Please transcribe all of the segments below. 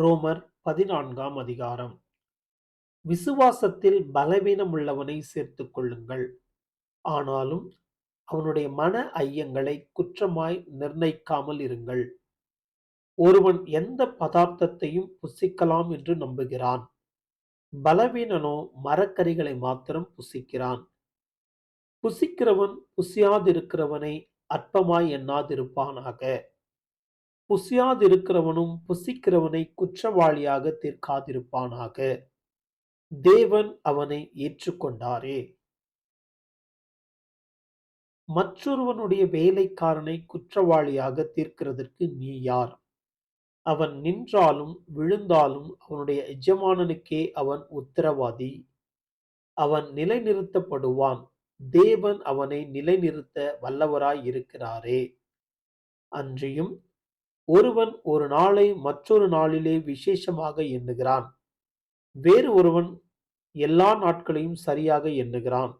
ரோமர் பதினான்காம் அதிகாரம். விசுவாசத்தில் பலவீனமுள்ளவனை சேர்த்து கொள்ளுங்கள். ஆனாலும் அவனுடைய மன ஐயங்களை குற்றமாய் நிர்ணயிக்காமல் இருங்கள். ஒருவன் எந்த பதார்த்தத்தையும் புசிக்கலாம் என்று நம்புகிறான். பலவீனனோ மரக்கறிகளை மாத்திரம் புசிக்கிறான். புசிக்கிறவன் புசியாதிருக்கிறவனை அற்பமாய் எண்ணாதிருப்பானாக. புசியாதிருக்கிறவனும் புசிக்கிறவனை குற்றவாளியாக தீர்க்காதிருப்பானாக. தேவன் அவனை ஏற்றுக்கொண்டாரே. மற்றொருவனுடைய வேலைக்காரனை குற்றவாளியாக தீர்க்கிறதற்கு நீ யார்? அவன் நின்றாலும் விழுந்தாலும் அவனுடைய எஜமானனுக்கே அவன் உத்தரவாதி. அவன் நிலைநிறுத்தப்படுவான். தேவன் அவனை நிலைநிறுத்த வல்லவராய் இருக்கிறாரே அன்றியும் ஒருவன் ஒரு நாளை மற்றொரு நாளிலே விசேஷமாக எண்ணுகிறான். வேறு ஒருவன் எல்லா நாட்களையும் சரியாக எண்ணுகிறான்.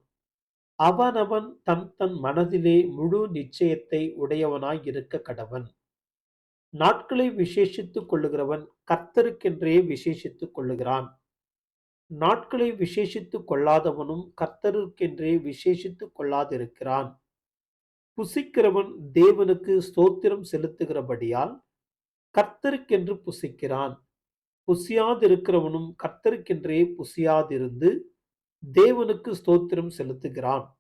அவனவன் தன் தன் மனதிலே முழு நிச்சயத்தை உடையவனாய் இருக்க கடவன். நாட்களை விசேஷித்துக் கொள்ளுகிறவன் கர்த்தருக்கென்றே விசேஷித்துக் கொள்ளுகிறான். நாட்களை விசேஷித்துக் கொள்ளாதவனும் கர்த்தருக்கென்றே விசேஷித்துக் கொள்ளாதிருக்கிறான். புசிக்கிறவன் தேவனுக்கு ஸ்தோத்திரம் செலுத்துகிறபடியால் கர்த்தருக்கென்று புசிக்கிறான். புசியாதிருக்கிறவனும் கர்த்தருக்கென்றே புசியாதிருந்து தேவனுக்கு ஸ்தோத்திரம் செலுத்துகிறான்.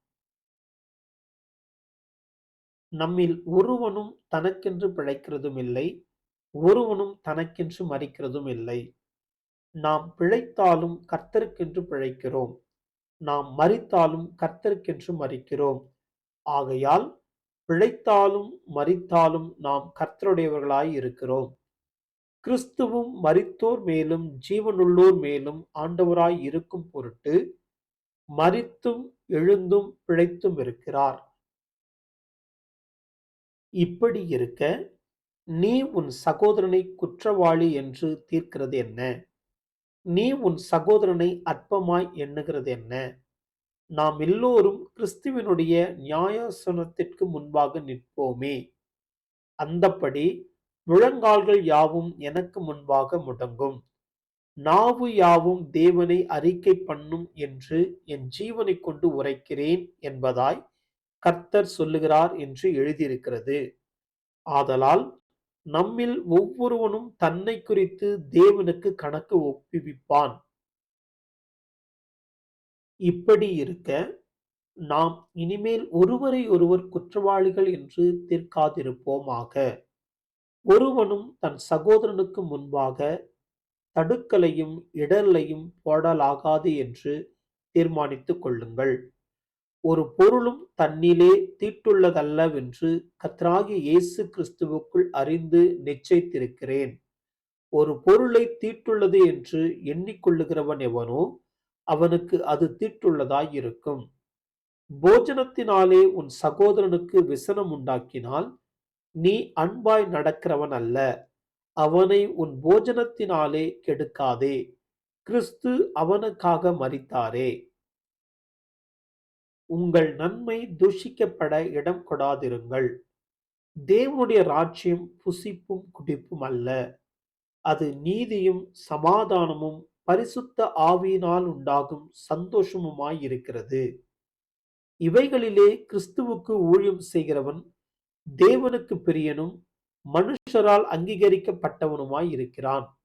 நம்மில் ஒருவனும் தனக்கென்று பிழைக்கிறதும் இல்லை ஒருவனும் தனக்கென்று மறிக்கிறதும் இல்லை. நாம் பிழைத்தாலும் கர்த்தருக்கென்று பிழைக்கிறோம். நாம் மறித்தாலும் கர்த்தருக்கென்று மறிக்கிறோம். ஆகையால் பிழைத்தாலும் மறித்தாலும் நாம் கர்த்தருடையவர்களாய் இருக்கிறோம். கிறிஸ்துவும் மறித்தோர் மேலும் ஜீவனுள்ளோர் மேலும் ஆண்டவராய் இருக்கும் பொருட்டு மறித்தும் எழுந்தும் பிழைத்தும் இருக்கிறார். இப்படி இருக்க நீ உன் சகோதரனை குற்றவாளி என்று தீர்க்கிறது என்ன? நீ உன் சகோதரனை அற்பமாய் எண்ணுகிறது என்ன? நாம் எல்லோரும் கிறிஸ்துவனுடைய நியாயாசனத்திற்கு முன்பாக நிற்போமே. அந்தப்படி முழங்கால்கள் யாவும் எனக்கு முன்பாக முடங்கும். நாவு யாவும் தேவனை அறிக்கை பண்ணும் என்று என் ஜீவனை கொண்டு உரைக்கிறேன் என்பதாய் கர்த்தர் சொல்லுகிறார் என்று எழுதியிருக்கிறது. ஆதலால் நம்மில் ஒவ்வொருவனும் தன்னை குறித்து தேவனுக்கு கணக்கு ஒப்புவிப்பான். இப்படி இருக்க நாம் இனிமேல் ஒருவரை ஒருவர் குற்றவாளிகள் என்று தீர்க்காதிருப்போமாக. ஒருவனும் தன் சகோதரனுக்கு முன்பாக தடுக்கலையும் இடலையும் போடலாகாது என்று தீர்மானித்துக் கொள்ளுங்கள். ஒரு பொருளும் தன்னிலே தீட்டுள்ளதல்லவென்று கத்ராகி இயேசு கிறிஸ்துவுக்குள் அறிந்து நிச்சயித்திருக்கிறேன். ஒரு பொருளை தீட்டுள்ளது என்று எண்ணிக்கொள்ளுகிறவன் எவனோ அவனுக்கு அது தீட்டுள்ளதாயிருக்கும். போஜனத்தினாலே உன் சகோதரனுக்கு விசனம் உண்டாக்கினால் நீ அன்பாய் நடக்கிறவன் அல்ல. அவனை உன் போஜனத்தினாலே கெடுக்காதே. கிறிஸ்து அவனுக்காக மறித்தாரே உங்கள் நன்மை தூஷிக்கப்பட இடம் கொடாதிருங்கள். தேவனுடைய ராஜ்யம் புசிப்பும் குடிப்பும் அல்ல. அது நீதியும் சமாதானமும் பரிசுத்த ஆவியினால் உண்டாகும் சந்தோஷமுமாய் இருக்கிறது. இவைகளிலே கிறிஸ்துவுக்கு ஊழியம் செய்கிறவன் தேவனுக்கு பிரியனும் மனுஷரால் அங்கீகரிக்கப்பட்டவனுமாய் இருக்கிறான்.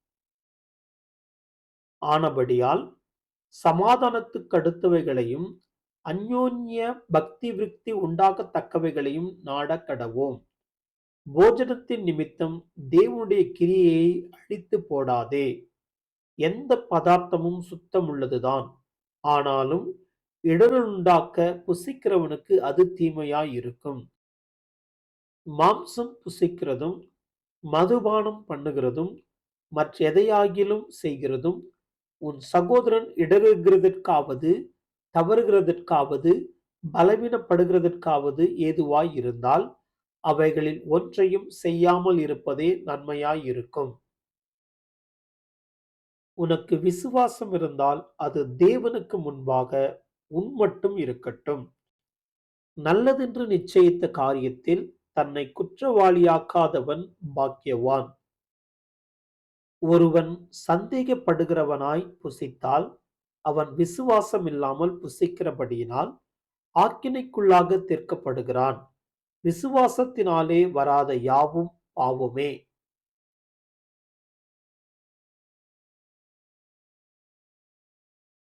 ஆனபடியால் சமாதானத்துக்கு அடுத்தவைகளையும் அந்யோன்ய பக்தி விருத்தி உண்டாகத்தக்கவைகளையும் நாடக் கடவோம். போஜனத்தின் நிமித்தம் தேவனுடைய கிரியையை அழித்து போடாதே. எந்த பதார்த்தமும் சுத்தமுள்ளதுதான். ஆனாலும் இடருண்டாக்க புசிக்கிறவனுக்கு அது தீமையாயிருக்கும். மாம்சம் புசிக்கிறதும் மதுபானம் பண்ணுகிறதும் மற்ற எதையாகிலும் செய்கிறதும் உன் சகோதரன் இடறுகிறதற்காவது தவறுகிறதற்காவது பலவீனப்படுகிறதற்காவது ஏதுவாய் இருந்தால் அவைகளில் ஒன்றையும் செய்யாமல் இருப்பதே நன்மையாயிருக்கும். இருக்கும் உனக்கு விசுவாசம் இருந்தால் அது தேவனுக்கு முன்பாக உன் மட்டும் இருக்கட்டும். நல்லதென்று நிச்சயித்த காரியத்தில் தன்னை குற்றவாளியாக்காதவன் பாக்கியவான். ஒருவன் சந்தேகப்படுகிறவனாய் புசித்தால் அவன் விசுவாசம் இல்லாமல் புசிக்கிறபடியினால் ஆக்கினைக்குள்ளாக தீர்க்கப்படுகிறான். விசுவாசத்தினாலே வராத யாவும் பாவமே.